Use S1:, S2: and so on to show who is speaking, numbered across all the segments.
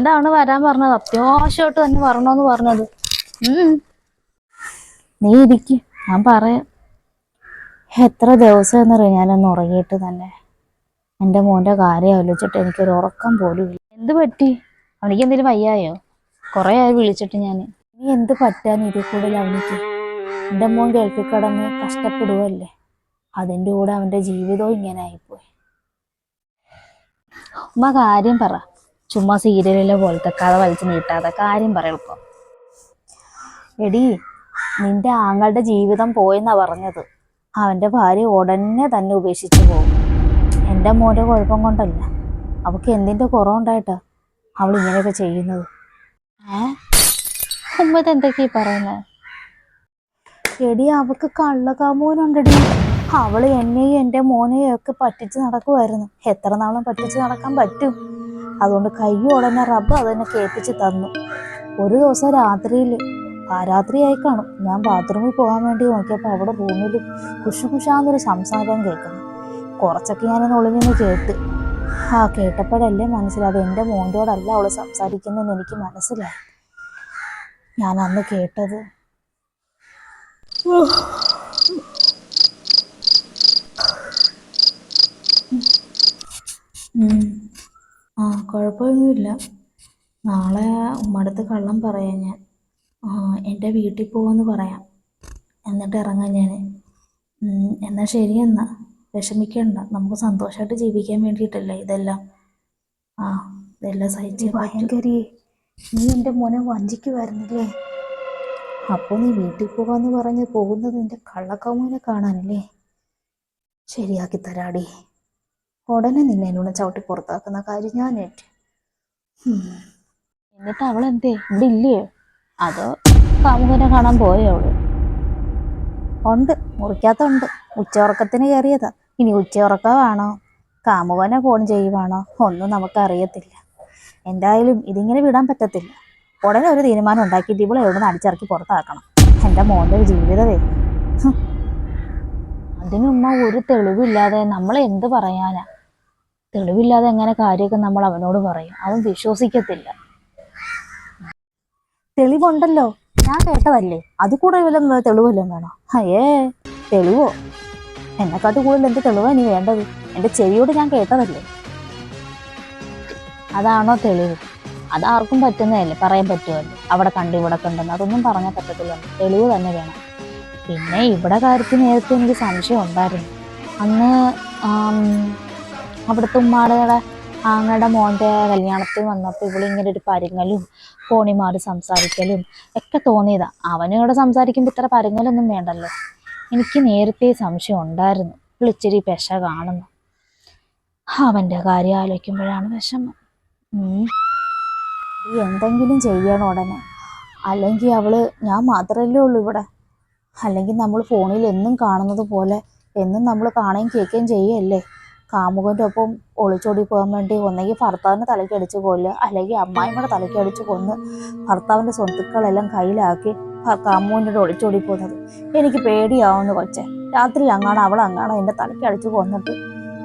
S1: എന്താണ് വരാൻ പറഞ്ഞത്? അത്യാവശ്യമായിട്ട് തന്നെ വരണമെന്ന് പറഞ്ഞത്. നീ ഇരിക്ക്. ഞാൻ പറയാം. എത്ര ദിവസം എന്നറിയാം ഞാനൊന്ന് ഉറങ്ങിയിട്ട് തന്നെ. എന്റെ മോന്റെ കാര്യം ആലോചിച്ചിട്ട് എനിക്കൊരു ഉറക്കം പോലും ഇല്ല. എന്ത് പറ്റി? അവനിക്ക് എന്തെങ്കിലും വയ്യായോ? കുറേ ആയി വിളിച്ചിട്ട് ഞാൻ നീ എന്ത് പറ്റാൻ ഇതിൽ കൂടുതൽ അവനിക്ക്? എന്റെ മോൻ ഗൾഫിൽ കിടന്ന് കഷ്ടപ്പെടുവല്ലേ? അതിന്റെ കൂടെ അവന്റെ ജീവിതവും ഇങ്ങനെ ആയിപ്പോയി. ഉമ്മ കാര്യം പറ. ചുമ്മാ സീരിയലിലെ പോലത്തെ കഥ വലിച്ചു നീട്ടാതെ കാര്യം പറ എളുപ്പം എടി നിന്റെ ആങ്ങളുടെ ജീവിതം പോയെന്നാ പറഞ്ഞത്. അവന്റെ ഭാര്യ ഉടനെ തന്നെ ഉപേക്ഷിച്ചു പോകും. എന്റെ മോന്റെ കുഴപ്പം കൊണ്ടല്ല. അവൾക്ക് എന്തിന്റെ കുറവുണ്ടായിട്ടാ അവൾ ഇങ്ങനെയൊക്കെ ചെയ്യുന്നത്? ഏ? ഉമ്മ എന്തൊക്കെയാ പറയുന്നത് എടി അവക്ക് കള്ളക്കാമൂനുണ്ടടി അവൾ എന്നെയും എന്റെ മോനെയും ഒക്കെ പറ്റിച്ച് നടക്കുമായിരുന്നു എത്ര നാളും പറ്റിച്ച് നടക്കാൻ പറ്റും? അതുകൊണ്ട് കൈ ഉടനെ റബ്ബ് അതെന്നെ കേൾപ്പിച്ച് തന്നു. ഒരു ദിവസം രാത്രിയിൽ ആ രാത്രിയായി കാണും. ഞാൻ ബാത്റൂമിൽ പോകാൻ വേണ്ടി നോക്കിയപ്പോൾ അവിടെ റൂമിൽ കുഷു കുഷാന്നൊരു സംസാരം കേൾക്കുന്നു. കുറച്ചൊക്കെ ഞാനൊന്ന് ഒളിഞ്ഞൊന്ന് കേട്ട്. ആ കേട്ടപ്പോഴല്ലേ മനസ്സിലായത്. എന്റെ മോന്റോടല്ല അവൾ സംസാരിക്കുന്നതെന്ന് എനിക്ക് മനസ്സിലായി. ഞാൻ അന്ന് കേട്ടത്. ഉം. ആ കുഴപ്പമൊന്നുമില്ല. നാളെ ഉമ്മടുത്ത് കള്ളം പറയാം ഞാൻ. എന്റെ വീട്ടിൽ പോകുമെന്ന് പറയാം. എന്നിട്ട് ഇറങ്ങാം ഞാൻ. എന്നാൽ ശരി എന്നാൽ വിഷമിക്കണ്ട. നമുക്ക് സന്തോഷമായിട്ട് ജീവിക്കാൻ വേണ്ടിയിട്ടല്ലേ ഇതെല്ലാം. ആ ഇതെല്ലാം സഹിച്ച് ഭയങ്കരി. നീ എന്റെ മോനെ വഞ്ചിക്കുമായിരുന്നില്ലേ അപ്പോൾ നീ വീട്ടിൽ പോകാമെന്ന് പറഞ്ഞ് പോകുന്നത് എന്റെ കള്ളക്കമ്മൂനെ കാണാനല്ലേ? ശരിയാക്കി തരാടി. ഉടനെ നിന്നെ എന്നോട് ചവിട്ടി പുറത്താക്കുന്ന കാര്യം ഞാൻ ഏറ്റു എന്നിട്ട് അവൾ എന്തേ? ഇവിടെ ഇല്ലേ? അതോ കാമുകനെ കാണാൻ പോയോ അവൾ ഉണ്ട്. മുറിക്കാത്തുണ്ട് ഉച്ചയുറക്കത്തിന് കയറിയതാ. ഇനി ഉച്ചയുറക്കമാണോ കാമുകനെ ഫോൺ ചെയ്യുവാണോ? ഒന്നും നമുക്കറിയത്തില്ല. എന്തായാലും ഇതിങ്ങനെ വിടാൻ പറ്റത്തില്ല. ഉടനെ ഒരു തീരുമാനം ഉണ്ടാക്കിയിട്ട് ഇവളെ എവിടെ നിന്ന് അടിച്ചിറക്കി പുറത്താക്കണം? എന്റെ മോന്റെ ഒരു ജീവിതമേ. അതിനുമ്മ ഒരു തെളിവില്ലാതെ നമ്മൾ എന്ത് പറയാനാ? തെളിവില്ലാതെ എങ്ങനെ കാര്യമൊക്കെ നമ്മൾ അവനോട് പറയും? അവൻ വിശ്വസിക്കത്തില്ല. തെളിവുണ്ടല്ലോ. ഞാൻ കേട്ടതല്ലേ? അത് കൂടെ വല്ല തെളിവല്ലോ വേണോ? അയ്യേ തെളിവോ? എന്നെക്കാട്ട് കൂടുതൽ എന്ത് തെളിവാ ഇനി വേണ്ടത്? എന്റെ ചെവിയോട് ഞാൻ കേട്ടതല്ലേ? അതാണോ തെളിവ്? അതാർക്കും പറ്റുന്നതല്ലേ? പറയാൻ പറ്റുമല്ലോ? അവിടെ കണ്ടു ഇവിടെ കണ്ടെന്ന്. അതൊന്നും പറഞ്ഞാൽ പറ്റത്തില്ല. തെളിവ് തന്നെ വേണം. പിന്നെ ഇവിടെ കാര്യത്തിൽ നേരത്തെ എനിക്ക് സംശയം ഉണ്ടായിരുന്നു. അന്ന് അവിടുത്തെ ഉമ്മാടെ ആങ്ങളുടെ മോന്റെ കല്യാണത്തിൽ വന്നപ്പോൾ ഇവളിങ്ങനെ ഒരു പരുങ്ങലും കോണിമാറി മാറി സംസാരിക്കലും ഒക്കെ തോന്നിയതാ. അവനോട് സംസാരിക്കുമ്പോൾ ഇത്ര പരുങ്ങലൊന്നും വേണ്ടല്ലോ. എനിക്ക് നേരത്തെ സംശയം ഉണ്ടായിരുന്നു. വിളിച്ചിരി പെശ കാണുന്നു. അവന്റെ കാര്യം ആലോചിക്കുമ്പോഴാണ് വിഷമം. എന്തെങ്കിലും ചെയ്യണം ഉടനെ. അല്ലെങ്കിൽ അവൾ ഞാൻ മാത്രമല്ലേ ഉള്ളൂ ഇവിടെ. അല്ലെങ്കിൽ നമ്മൾ ഫോണിൽ എന്നും കാണുന്നത് പോലെ എന്നും നമ്മൾ കാണുകയും കേൾക്കുകയും ചെയ്യുകയല്ലേ? കാമുകന്റെ ഒപ്പം ഒളിച്ചോടി പോകാൻ വേണ്ടി ഒന്നെങ്കിൽ ഭർത്താവിന്റെ തലയ്ക്ക് അടിച്ച് കൊല്ലുക അല്ലെങ്കിൽ അമ്മായിമ്മയുടെ തലയ്ക്ക് അടിച്ച് കൊന്ന് ഭർത്താവിന്റെ സ്വത്തുക്കളെല്ലാം കയ്യിലാക്കി കാമുകന്റെ ഒളിച്ചോടി പോകുന്നത്. എനിക്ക് പേടിയാവുന്നു കൊച്ചെ. രാത്രി അങ്ങാണ് അവൾ അങ്ങാണ് എന്റെ തലയ്ക്ക് അടിച്ച് കൊന്നിട്ട്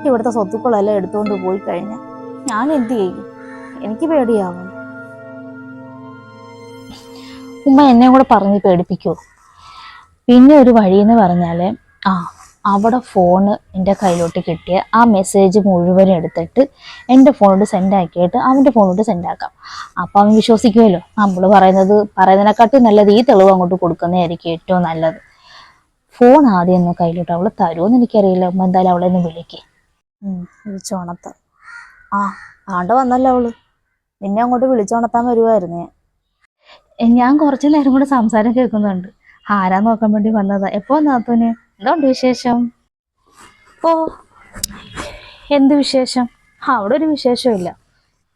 S1: ഇവിടുത്തെ സ്വത്തുക്കളെല്ലാം എടുത്തുകൊണ്ട് പോയി കഴിഞ്ഞാൽ ഞാൻ എന്ത് ചെയ്യും? എനിക്ക് പേടിയാവുന്നു. ഉമ്മ എന്നെ കൂടെ പറഞ്ഞ് പേടിപ്പിക്കൂ. പിന്നെ ഒരു വഴി എന്ന് പറഞ്ഞാൽ ആ അവിടെ ഫോണ് എന്റെ കയ്യിലോട്ട് കിട്ടിയ ആ മെസ്സേജ് മുഴുവൻ എടുത്തിട്ട് എന്റെ ഫോണിലോട്ട് സെൻഡ് ആക്കിയിട്ട് അവന്റെ ഫോണിലോട്ട് സെൻഡ് ആക്കാം. അപ്പം അവൻ വിശ്വസിക്കുമല്ലോ. നമ്മൾ പറയുന്നത് പറയുന്നതിനെക്കാട്ടും നല്ലത് ഈ തെളിവ് അങ്ങോട്ട് കൊടുക്കുന്നതായിരിക്കും ഏറ്റവും നല്ലത്. ഫോൺ ആദ്യം ഒന്ന് കയ്യിലോട്ട് അവൾ തരുമെന്ന് എനിക്കറിയില്ല. അമ്മ എന്തായാലും അവളെ ഒന്ന് വിളിക്കേ. വിളിച്ചോണത്ത് ആ ആണ്ട് വന്നല്ലോ അവൾ. നിന്നെ അങ്ങോട്ട് വിളിച്ചോണത്താൻ വരുമായിരുന്നു ഞാൻ. കുറച്ച് നേരം കൂടെ സംസാരം കേൾക്കുന്നുണ്ട്. ആരാ നോക്കാൻ വേണ്ടി വന്നതാ? എപ്പോ നാത്തൂന് എന്തുണ്ട് വിശേഷം? ഓ എന്ത് വിശേഷം? ആ, അവിടെ ഒരു വിശേഷമില്ല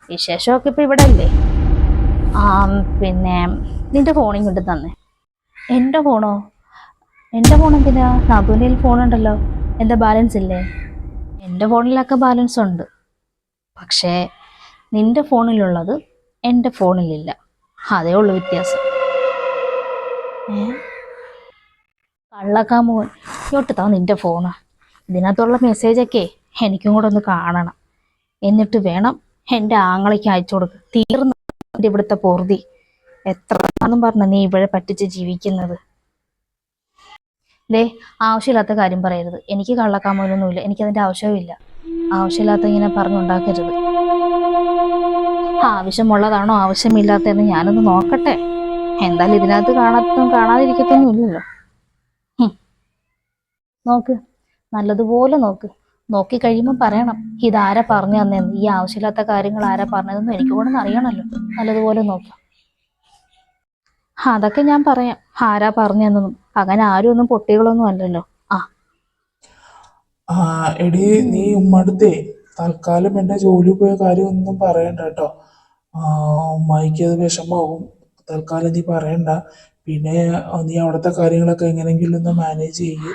S1: വിശേഷമൊക്കെ ഇപ്പൊ ഇവിടെ അല്ലേ ആ പിന്നെ നിന്റെ ഫോൺ ഇങ്ങോട്ട് തന്നെ. എന്റെ ഫോണോ എന്റെ ഫോൺ എന്തിനാ? നാത്തൂന്റെ കയ്യിൽ ഫോണുണ്ടല്ലോ എന്റെ ബാലൻസ് ഇല്ലേ? എന്റെ ഫോണിലൊക്കെ ബാലൻസ് ഉണ്ട്. പക്ഷേ നിന്റെ ഫോണിലുള്ളത് എന്റെ ഫോണിലില്ല അതേ ഉള്ളൂ വ്യത്യാസം. ഏ? കള്ളക്കാമോൻ ഇങ്ങോട്ട് താ നിന്റെ ഫോണ് ഇതിനകത്തുള്ള മെസ്സേജൊക്കെ എനിക്കും കൂടെ ഒന്ന് കാണണം. എന്നിട്ട് വേണം എന്റെ ആങ്ങളയ്ക്ക് അയച്ചു കൊടുക്കുക തീർന്നു ഇവിടുത്തെ പൊറുതി. എത്ര ആണെന്നും പറഞ്ഞ നീ ഇവിടെ പറ്റിച്ച് ജീവിക്കുന്നത്. ദേ ആവശ്യമില്ലാത്ത കാര്യം പറയരുത്. എനിക്ക് കള്ളക്കാമൊന്നുമില്ല എനിക്കതിന്റെ ആവശ്യവുമില്ല. ആവശ്യമില്ലാത്ത ഇങ്ങനെ പറഞ്ഞുണ്ടാക്കരുത്. ആവശ്യമുള്ളതാണോ ആവശ്യമില്ലാത്തതെന്ന് ഞാനൊന്ന് നോക്കട്ടെ. എന്തായാലും ഇതിനകത്ത് കാണാത്ത കാണാതിരിക്കത്തൊന്നും ഇല്ലല്ലോ. നോക്ക്. നല്ലതുപോലെ നോക്ക്. നോക്കി കഴിയുമ്പോൾ പറയണം. ഇതാരാ പറഞ്ഞു തന്നെന്ന് ഈ ആവശ്യമില്ലാത്ത കാര്യങ്ങൾ ആരാ പറഞ്ഞതെന്ന് എനിക്ക് കൂടെ അറിയണമല്ലോ. നല്ലതുപോലെ നോക്കാം. അതൊക്കെ ഞാൻ പറയാം. ആരാ പറഞ്ഞു തന്നതും അങ്ങനെ ആരും ഒന്നും പൊട്ടികളൊന്നും അല്ലല്ലോ. ആ.
S2: എടി നീ ഉമ്മടുത്തേ. തൽക്കാലം എന്റെ ജോലി പോയ കാര്യം ഒന്നും പറയണ്ട കേട്ടോ. ഉമ്മായിക്ക് അത് വിഷമാവും. തൽക്കാലം നീ പറയണ്ട. പിന്നെ നീ അവിടുത്തെ കാര്യങ്ങളൊക്കെ എങ്ങനെങ്കിലും ഒന്ന് മാനേജ് ചെയ്യ്.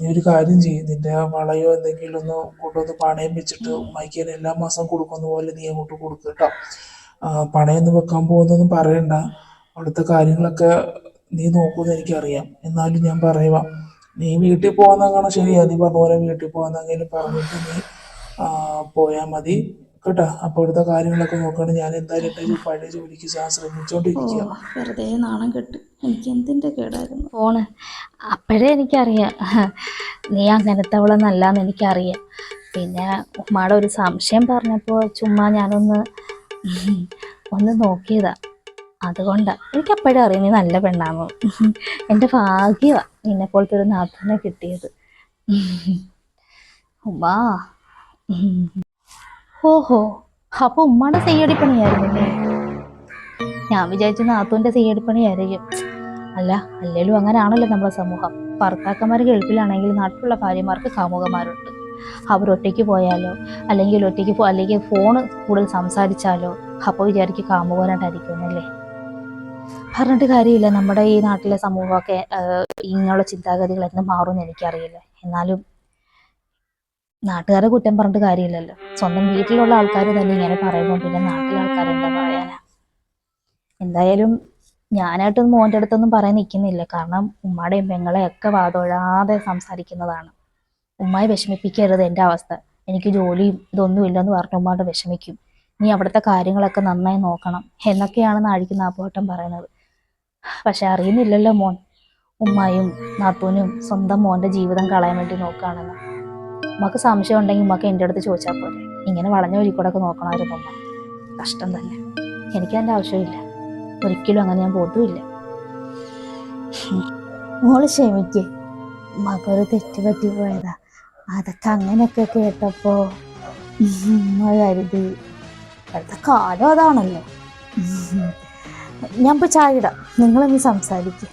S2: നീ ഒരു കാര്യം ചെയ്യ്. നിന്റെ വളയോ എന്തെങ്കിലും ഒന്ന് കൊണ്ടുവന്ന് പണയം വെച്ചിട്ട് ഉമ്മയ്ക്ക് എല്ലാ മാസം കൊടുക്കുന്ന പോലെ നീ അങ്ങോട്ട് കൊടുക്കുക കേട്ടോ പണയം പണയൊന്നും വെക്കാൻ പോകുന്നൊന്നും പറയണ്ട. അവിടുത്തെ കാര്യങ്ങളൊക്കെ നീ നോക്കുമെന്ന് എനിക്കറിയാം. എന്നാലും ഞാൻ പറയുക നീ വീട്ടിൽ പോകുന്നതാണ് ശരിയാ? നീ പറഞ്ഞ പോലെ വീട്ടിൽ പോകുന്നെങ്കിലും പറഞ്ഞിട്ട് നീ ആ, പോയാ മതി. കേട്ടോ. അപ്പോൾ ഇവിടുത്തെ കാര്യങ്ങളൊക്കെ നോക്കണം. ഞാൻ എന്തായാലും പഴയ ജോലിക്ക് ഞാൻ ശ്രമിച്ചുകൊണ്ടിരിക്കുക
S1: വെറുതെ നാണം കെട്ട്. എനിക്ക് എന്തിന്റെ കേടായിരുന്നു? ഫോണ്. അപ്പോഴേ എനിക്കറിയാം. നീ അങ്ങനത്തെ അവളെന്നല്ലാന്ന് എനിക്കറിയാം. പിന്നെ ഉമ്മയുടെ ഒരു സംശയം പറഞ്ഞപ്പോൾ ചുമ്മാ ഞാനൊന്ന് ഒന്ന് നോക്കിയതാ. അതുകൊണ്ടാണ് എനിക്ക് അപ്പോഴേ അറിയാം നീ നല്ല പെണ്ണാന്ന്. എന്റെ ഭാഗ്യമാണ് നിന്നെ പോലത്തെ ഒരു നാത്തനെ കിട്ടിയത്. ഉമ്മാ. ഓഹോ അപ്പൊ ഉമ്മയുടെ ചെയ്യടിപ്പണിയായിരുന്നില്ലേ ഞാൻ വിചാരിച്ചു നാത്തൂന്റെ ചെയ്യടിപ്പണിയായിരിക്കും അല്ല അല്ലേലും അങ്ങനെയാണല്ലോ നമ്മുടെ സമൂഹം. ഭർത്താക്കന്മാർ ഗൾഫിലാണെങ്കിൽ നാട്ടിലുള്ള ഭാര്യമാർക്ക് കാമുകന്മാരുണ്ട് അവർ ഒറ്റയ്ക്ക് പോയാലോ അല്ലെങ്കിൽ ഒറ്റയ്ക്ക് പോ അല്ലെങ്കിൽ ഫോണ് കൂടുതൽ സംസാരിച്ചാലോ അപ്പോൾ വിചാരിക്കും കാമുകനായിട്ടായിരിക്കുമെന്നല്ലേ പറഞ്ഞിട്ട് കാര്യമില്ല. നമ്മുടെ ഈ നാട്ടിലെ സമൂഹമൊക്കെ ഇങ്ങനെയുള്ള ചിന്താഗതികളെന്ന് മാറുമെന്ന് എനിക്കറിയില്ല. എന്നാലും നാട്ടുകാരെ കുറ്റം പറഞ്ഞിട്ട് കാര്യമില്ലല്ലോ. സ്വന്തം വീട്ടിലുള്ള ആൾക്കാർ തന്നെ ഇങ്ങനെ പറയുമ്പോൾ പിന്നെ നാട്ടിലെ ആൾക്കാർ പറയാനാ? എന്തായാലും ഞാനായിട്ടൊന്നും മോന്റെ അടുത്തൊന്നും പറയാൻ നിൽക്കുന്നില്ല കാരണം ഉമ്മയുടെയും പെങ്ങളെയും ഒക്കെ വാതൊഴാതെ സംസാരിക്കുന്നതാണ്. ഉമ്മയെ വിഷമിപ്പിക്കരുത് എന്റെ അവസ്ഥ. എനിക്ക് ജോലിയും ഇതൊന്നും ഇല്ലെന്ന് പറഞ്ഞ് ഉമ്മയുടെ വിഷമിക്കും. നീ അവിടുത്തെ കാര്യങ്ങളൊക്കെ നന്നായി നോക്കണം എന്നൊക്കെയാണ് നാഴിക്ക് നാപ്പോട്ടം പറയുന്നത്. പക്ഷെ അറിയുന്നില്ലല്ലോ മോൻ. ഉമ്മയും നാത്തൂനും സ്വന്തം മോന്റെ ജീവിതം കളയാൻ വേണ്ടി നോക്കുകയാണെന്ന്. ഉമ്മക്ക് സംശയം ഉണ്ടെങ്കിൽ ഉമ്മക്ക് എന്റെ അടുത്ത് ചോദിച്ചാൽ പോരെ. ഇങ്ങനെ വളഞ്ഞ വഴി കൂടെ ഒക്കെ നോക്കണമായിരുന്നു ഉമ്മ. കഷ്ടം തന്നെ. എനിക്ക് എനിക്കതിന്റെ ആവശ്യമില്ല. ഒരിക്കലും അങ്ങനെ ഞാൻ പോത്തുമില്ല മോൾ ക്ഷമിക്ക്. മകൊരു തെറ്റ് പറ്റി പോയതാ. അതൊക്കെ അങ്ങനെയൊക്കെ കേട്ടപ്പോ കരുതി. ഇപ്പോഴത്തെ കാലം അതാണല്ലോ. ഞാൻ ഇപ്പൊ ചായ ഇടാം. നിങ്ങളൊന്ന് സംസാരിക്കും.